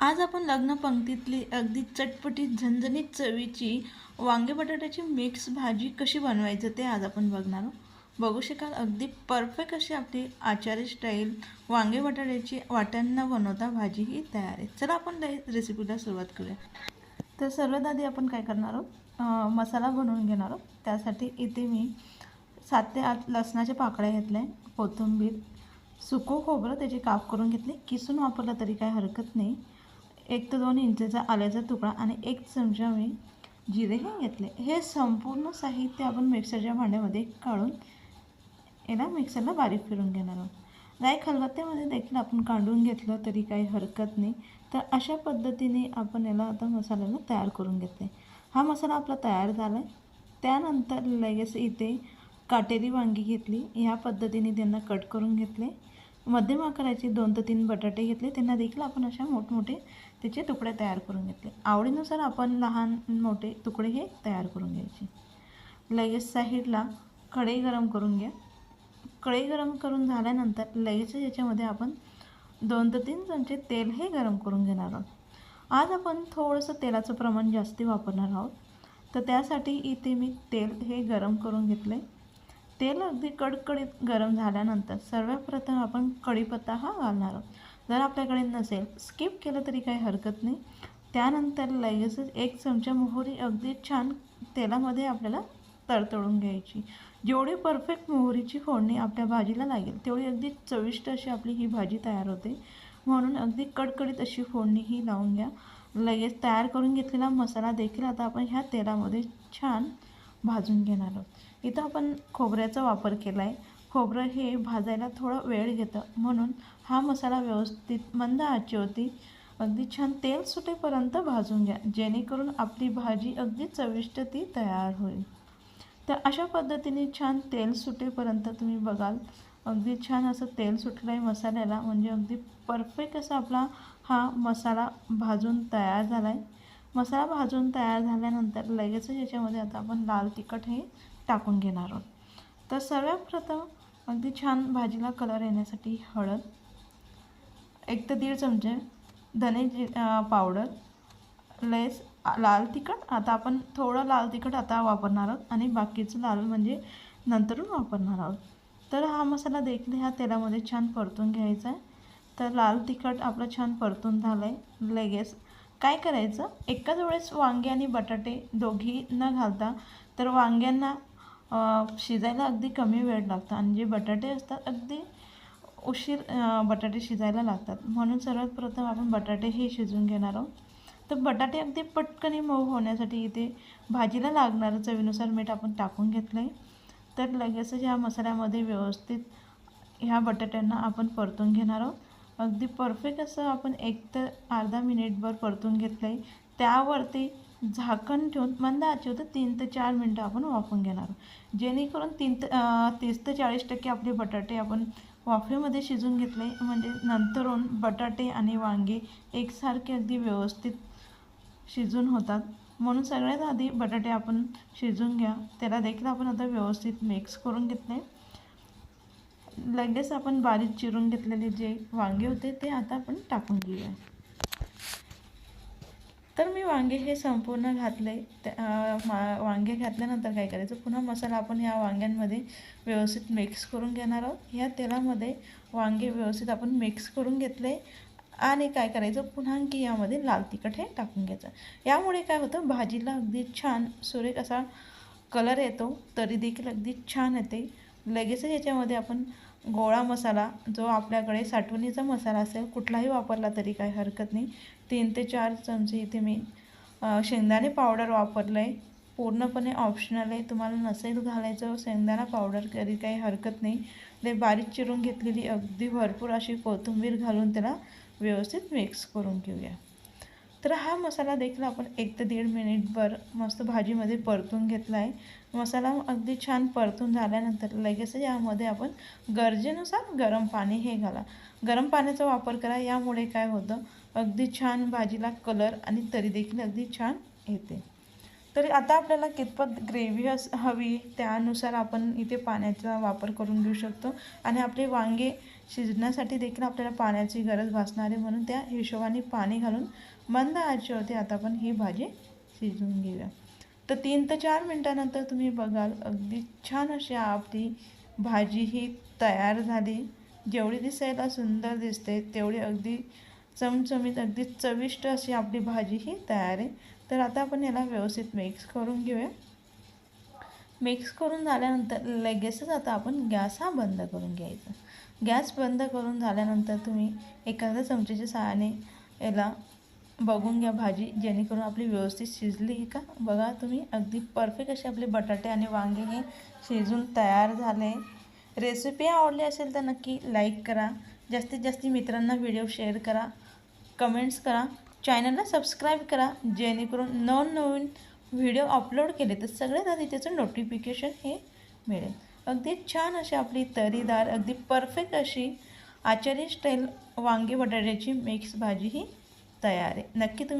आज आपण लग्न पंक्तीतली अगदी चटपटीत झणझणीत चवीची वांगे बटाट्याची मिक्स भाजी कशी बनवायचं ते आज आपण बघणार आहोत. बघू शकाल अगदी परफेक्ट अशी आपली आचारी स्टाईल वांगे बटाट्याची वाट्यांना न बनवता भाजी ही तयार आहे. चला आपण रेसिपीला सुरुवात करूया. तर सर्वात आधी आपण काय करणार आहोत? मसाला बनवून घेणार आहोत. त्यासाठी इथे मी सात ते आठ लसणाच्या पाकळ्या घेतल्या कोथिंबीर सुकं खोबरं त्याचे काप करून घेतले. किसून वापरलं तरी काय हरकत नाही. एक ते दोन इंचचा आल्याचा तुकडा आणि एक चमचा मी जिरे हे घेतले. हे संपूर्ण साहित्य आपण मिक्सरच्या भांड्यामध्ये काढून याला मिक्सरला बारीक फिरून घेणार आहोत. गाय खलबत्त्यामध्ये देखील आपण काढून घेतलं तरी काही हरकत नाही. तर अशा पद्धतीने आपण याला आता मसाल्याला तयार करून घेतले. हा मसाला आपला तयार झाला. आहे त्यानंतर लगेच इथे काटेरी वांगी घेतली. ह्या पद्धतीने त्यांना कट करून घेतले. मध्यम आकाराचे दोन ते तीन बटाटे घेतले. त्यांना देखील आपण अशा मोठमोठे त्याचे तुकडे तयार करून घेतले. आवडीनुसार आपण लहान मोठे तुकडे हे तयार करून घ्यायचे. लगेच साईडला कढई गरम करून घ्या. कढई गरम करून झाल्यानंतर लगेच याच्यामध्ये आपण दोन ते तीन चमचे तेल हे गरम करून घेणार आहोत. आज आपण थोडंसं तेलाचं प्रमाण जास्ती वापरणार आहोत. तर त्यासाठी इथे मी तेल हे गरम करून घेतले. तेल अगदी कडकडीत गरम झाल्यानंतर सर्वप्रथम आपण कढीपत्ता हा घालणार आहोत. जर आपल्याकडे नसेल स्किप केलं तरी काही हरकत नाही. त्यानंतर लगेचच एक चमचा मोहरी अगदी छान तेलामध्ये आपल्याला तडतडून घ्यायची. जेवढी परफेक्ट मोहरीची फोडणी आपल्या भाजीला लागेल तेवढी अगदी चविष्ट अशी आपली ही भाजी तयार होते. म्हणून अगदी कडकडीत अशी फोडणी ही लावून घ्या. लगेच तयार करून घेतलेला मसाला देखील आता आपण ह्या तेलामध्ये छान भाजून घेणार आहोत. इथं आपण खोबऱ्याचा वापर केला आहे खोबरं हे भाजायला थोडा वेळ घेतं. म्हणून हा मसाला व्यवस्थित मंद आचेवरती अगदी छान तेल सुटेपर्यंत भाजून घ्या. जेणेकरून आपली भाजी अगदी चविष्ट ती तयार होईल. तर अशा पद्धतीने छान तेल सुटेपर्यंत तुम्ही बघाल. अगदी छान असं तेल सुटलं आहे मसाल्याला. म्हणजे अगदी परफेक्ट असा आपला हा मसाला भाजून तयार झाला आहे मसाला भाजून तयार झाल्यानंतर लगेचच याच्यामध्ये आता आपण लाल तिखट हे टाकून घेणार आहोत. तर सर्वात प्रथम अगदी छान भाजीला कलर येण्यासाठी हळद एक ते दीड चमचे धने पावडर लेस लाल तिखट. आता आपण थोडं लाल तिखट आता वापरणार आहोत आणि बाकीचं लाल म्हणजे नंतरून वापरणार आहोत. तर हा मसाला देखील ह्या तेलामध्ये छान परतून घ्यायचा आहे. तर लाल तिखट आपलं छान परतून झालं आहे लगेच काय करायचं? एकाच वेळेस वांगे आणि बटाटे दोघी न घालता तर वांग्यांना शिजायला अगदी कमी वेळ लागतो. आणि जे बटाटे असतात अगदी उशीर बटाटे शिजायला लागतात. म्हणून सर्वात प्रथम आपण बटाटे हे शिजून घेणार आहोत. तर बटाटे अगदी पटकन मऊ होण्यासाठी इथे भाजीला लागणारं चवीनुसार मीठ आपण टाकून घेतलं आहे तर लगेचच ह्या मसाल्यामध्ये व्यवस्थित ह्या बटाट्यांना आपण परतून घेणार आहोत. अगदी परफेक्ट असं आपण एक तर अर्धा मिनिटभर परतून घेतलं आहे त्यावरती झाकण ठेवून मंद आचेवर तीन ते चार मिनटं आपण वाफून घेणार जेणेकरून तीन ते तीस ते चाळीस टक्के आपले बटाटे आपण वाफेमध्ये शिजून घेतले म्हणजे नंतरून बटाटे आणि वांगे एकसारखे अगदी व्यवस्थित शिजून होतात. म्हणून सगळ्यात आधी बटाटे आपण शिजून घ्या. त्याला देखील आपण आता व्यवस्थित मिक्स करून घेतले. लगेच आपण बारीक चिरून घेतलेले जे वांगे होते ते आता आपण टाकून घेऊया. तर मी वांगे हे संपूर्ण घातले. वांगे घातल्यानंतर काय करायचं? पुन्हा मसाला आपण ह्या वांग्यांमध्ये व्यवस्थित मिक्स करून घेणार आहोत. ह्या तेलामध्ये वांगे व्यवस्थित आपण मिक्स करून घेतले. आणि काय करायचं? पुन्हा की यामध्ये लाल तिखट हे टाकून घ्यायचं. यामुळे काय होतं? भाजीला अगदी छान सुरेख असा कलर येतो. तरी देखील अगदी छान येते. लगेचच याच्यामध्ये आपण गोळा मसाला जो आपल्याकडे साठवणीचा मसाला असेल कुठलाही वापरला तरी काही हरकत नाही. तीन ते चार चमचे इथे मी शेंगदाणे पावडर वापरलं आहे पूर्णपणे ऑप्शनल आहे. तुम्हाला नसेल घालायचं शेंगदाणा पावडर तरी काही हरकत नाही. ते बारीक चिरून घेतलेली अगदी भरपूर अशी कोथिंबीर घालून त्याला व्यवस्थित मिक्स करून घेऊया. तर हा मसाला देखील आपण एक ते दीड मिनिटभर मस्त भाजीमध्ये परतून घेतला आहे मसाला अगदी छान परतून झाल्यानंतर लगेच यामध्ये आपण गरजेनुसार गरम पाणी हे घाला. गरम पाण्याचा वापर करा यामुळे काय होतं? अगदी छान भाजीला कलर आणि तरी देखील अगदी छान येते. तर आता आपल्याला कितपत ग्रेव्ही अस हवी त्यानुसार आपण इथे पाण्याचा वापर करून घेऊ शकतो. आणि आपले वांगे शिजण्यासाठी देखील आपल्याला पाण्याची गरज भासणार आहे. म्हणून त्या हिशोबाने पाणी घालून मंद आचेवरती आता आपण ही भाजी शिजवून घेऊया. तर तीन ते चार मिनटानंतर तुम्ही बघाल अगदी छान अशी आपली भाजी ही तयार झाली. जेवढी दिसायला सुंदर दिसते तेवढी अगदी चमचमीत अगदी चविष्ट अशी आपली भाजी ही तयार आहे. तर आता आपण याला व्यवस्थित मिक्स करून घेऊया. मिक्स करून झाल्यानंतर लगेचच आता आपण गॅस हा बंद करून घ्यायचा. गॅस बंद करून झाल्यानंतर तुम्ही एखाद्या चमच्याच्या सहाय्याने याला बघून घ्या भाजी जेणेकरून आपली व्यवस्थित शिजली आहे का? बघा तुम्ही अगदी परफेक्ट असे आपले बटाटे आणि वांगे हे शिजून तयार झाले. रेसिपी आवडली असेल तर नक्की लाईक करा. जास्तीत जास्त मित्रांना व्हिडिओ शेअर करा. कमेंट्स करा. चॅनलला सबस्क्राईब करा. जेणेकरून नवनवीन व्हिडिओ अपलोड केले तर सगळ्यात आधी त्याचं नोटिफिकेशन हे मिळेल. अगदी छान अशी आपली तरीदार अगदी परफेक्ट अशी आचारी स्टाईल वांगी बटाट्याची मिक्स भाजी ही तयार आहे. नक्की तुम्ही